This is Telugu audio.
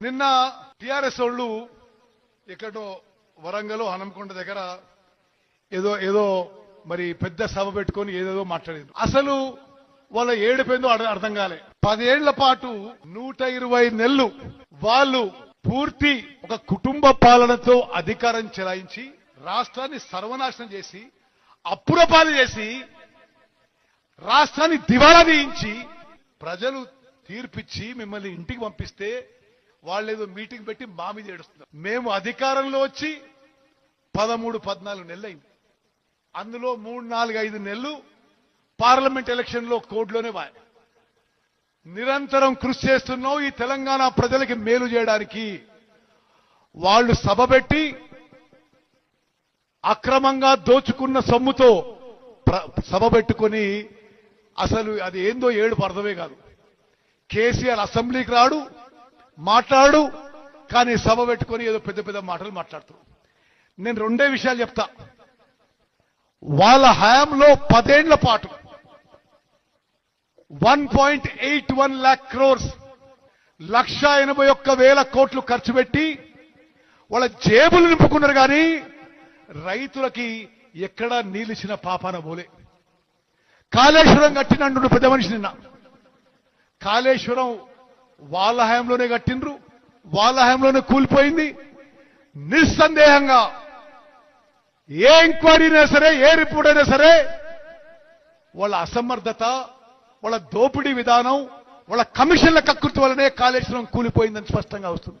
నిన్న టిఆర్ఎస్ వాళ్ళు ఎక్కడో వరంగల్ హనంకొండ దగ్గర ఏదో ఏదో మరి పెద్ద సభ పెట్టుకొని ఏదేదో మాట్లాడింది. అసలు వాళ్ళ ఏడు అర్థ- అర్థం కాలే. పదేళ్ళ పాటు నూట ఇరవై నెలలు వాళ్ళు పూర్తి ఒక కుటుంబ పాలనతో అధికారం చెలాయించి రాష్ట్రాన్ని సర్వనాశనం చేసి అప్పురపాలు చేసి రాష్ట్రాన్ని దివాలా తీయించి ప్రజలు తీర్పిచ్చి మిమ్మల్ని ఇంటికి పంపిస్తే వాళ్ళు ఏదో మీటింగ్ పెట్టి మా మీద ఏడుస్తున్నారు. మేము అధికారంలో వచ్చి పదమూడు పద్నాలుగు నెలలు అందులో మూడు నాలుగు ఐదు నెలలు పార్లమెంట్ ఎలక్షన్లో కోడ్లోనే వాయి నిరంతరం కృషి చేస్తున్నాం ఈ తెలంగాణ ప్రజలకి మేలు చేయడానికి. వాళ్ళు సభ పెట్టి అక్రమంగా దోచుకున్న సొమ్ముతో సభ పెట్టుకొని అసలు అది ఏందో ఏడు అర్థమే కాదు. కేసీఆర్ అసెంబ్లీకి రాడు మాట్లాడు కానీ సభ పెట్టుకొని ఏదో పెద్ద పెద్ద మాటలు మాట్లాడుతాడు నేను రెండే విషయాలు చెప్తా. వాళ్ళ హయాంలో పదేళ్ళ పాటు one point eight one lakh crores లక్ష ఎనభై ఒక్క వేల కోట్లు ఖర్చు పెట్టి వాళ్ళ జేబులు నింపుకున్నారు కానీ రైతులకి ఎక్కడా నీలిచిన పాపాన పోలే. కాళేశ్వరం కట్టినండు పెద్ద మనిషి నిన్న. కాళేశ్వరం వాళ్ళ హయాంలోనే కట్టిండ్రు వాళ్ళ హయాంలోనే కూలిపోయింది. నిస్సందేహంగా ఏ ఎంక్వైరీ అయినా సరే ఏ రిపోర్ట్ అయినా సరే వాళ్ళ అసమర్థత వాళ్ళ దోపిడీ విధానం వాళ్ళ కమిషన్ల కకృతి వల్లనే కాళేశ్వరం కూలిపోయిందని స్పష్టంగా వస్తుంది.